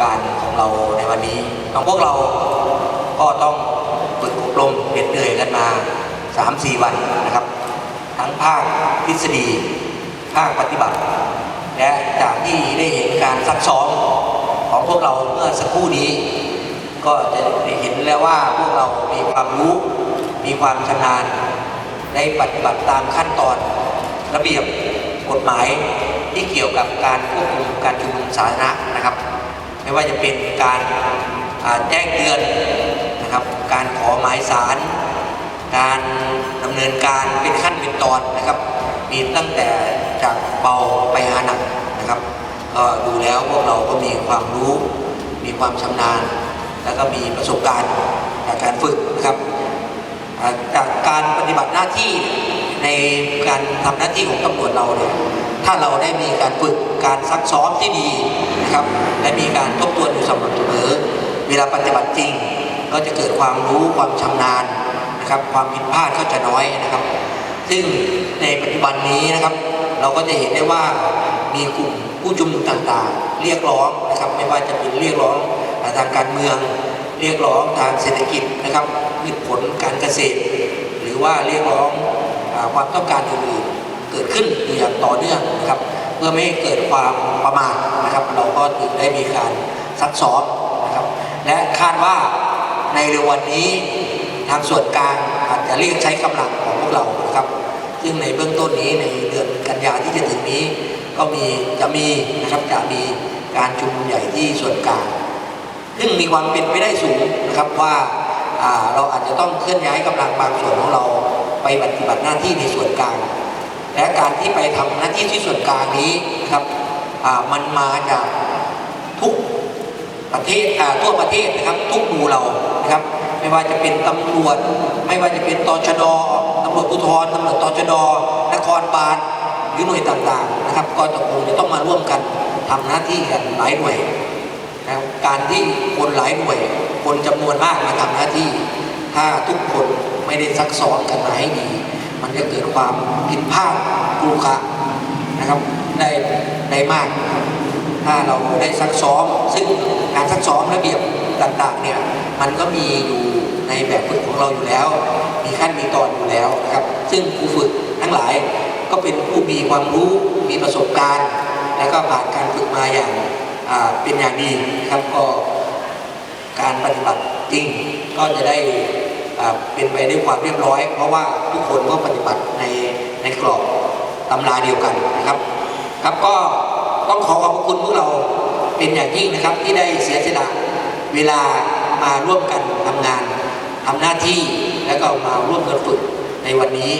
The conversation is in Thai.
การของเราในวันนี้ของพวกเราก็ต้องฝึกอบรมเหน็ดเหนื่อยกันมา 3-4 วันนะครับ ทั้งภาคทฤษฎี ภาคปฏิบัติ และจากที่ได้เห็นการซักซ้อมของพวกเราเมื่อสักครู่นี้ ก็จะได้เห็นแล้วว่าพวกเรามีความรู้ มีความชำนาญได้ปฏิบัติตามขั้นตอนระเบียบกฎหมายที่เกี่ยวกับการควบคุมการชุมนุมสาธารณะนะครับ ไม่ว่าจะเป็นการแจ้งเตือนนะครับ การขอหมายสาร การดำเนินการเป็นขั้นเป็นตอนนะครับ มีตั้งแต่จากเบาไปหาหนักนะครับ ก็ดูแล้วพวกเราก็มีความรู้ มีความชำนาญ แล้วก็มีประสบการณ์จากการฝึกนะครับจากการปฏิบัติหน้าที่ในการทำหน้าที่ของตำรวจเราเนี่ย ถ้าเราได้มีการฝึกการซักซ้อมที่ดีนะครับและมีการทบทวนอยู่สม่ำเสมอเวลาปฏิบัติจริง ก็จะเกิดความรู้ความชำนาญนะครับ ความผิดพลาดก็จะน้อยนะครับ ซึ่งในปัจจุบันนี้นะครับ เราก็จะเห็นได้ว่ามีกลุ่มผู้ชุมนุมต่างๆ เรียกร้องนะครับ ไม่ว่าจะเป็นเรียกร้องทางการเมือง เรียกร้องทางเศรษฐกิจนะครับผลการเกษตร หรือว่าเรียกร้องความต้องการอื่นๆ เกิดขึ้นอยู่อย่างต่อเนื่องนะครับ เพื่อไม่ให้เกิดความประมาทนะครับ เราก็ถึงได้มีการซักซ้อมนะครับ และคาดว่าในเร็ววันนี้ทางส่วนกลางอาจจะเรียกใช้กำลังของพวกเรานะครับ ซึ่งในเบื้องต้นนี้ในเดือนกันยาที่จะถึงนี้ ก็มีจะมีนะครับจะมีการชุมนุมใหญ่ที่ส่วนกลาง ซึ่งมีความเป็นไปได้สูงนะครับว่าเราอาจจะต้องเคลื่อนย้ายกำลังบางส่วนของเราไปปฏิบัติหน้าที่ในส่วนกลาง การที่ไปทำหน้าที่ที่ส่วนกลางนี้ครับอ่ามันมาจากทุกประเทศอ่าทั่วประเทศนะครับ ทุกหมู่เรานะครับ ไม่ว่าจะเป็นตำรวจ ไม่ว่าจะเป็นตชดตำรวจภูธรตำรวจตชดนครบาลหรือหน่วยต่างๆ นะครับก็จะคงจะต้องมาร่วมกันทำหน้าที่กันหลายหน่วยนะการที่คนหลายหน่วย คนจำนวนมากมาทำหน้าที่ ถ้าทุกคนไม่ได้ซักซ้อมกันมาให้ดี มันจะเกิดความผิดพลาดกลุขะนะครับได้ได้มาก ถ้าเราได้ซักซ้อม ซึ่งการซักซ้อมระเบียบต่างๆเนี่ยมันก็มีอยู่ในแบบฝึกของเราอยู่แล้ว มีขั้นมีตอนอยู่แล้วนะครับ ซึ่งครูฝึกทั้งหลายก็เป็นผู้มีความรู้มีประสบการณ์ และก็ผ่านการฝึกมาอย่างเป็นอย่างดีนะครับก็การปฏิบัติจริงก็จะได้ เป็นไปด้วยความเรียบร้อย เพราะว่าทุกคนก็ปฏิบัติในในกรอบตำราเดียวกันนะครับครับก็ต้องขอขอบคุณพวกเราเป็นอย่างยิ่งนะครับที่ได้เสียสละเวลามาร่วมกันทำงานทำหน้าที่แล้วก็มาร่วมกันฝึกในวันนี้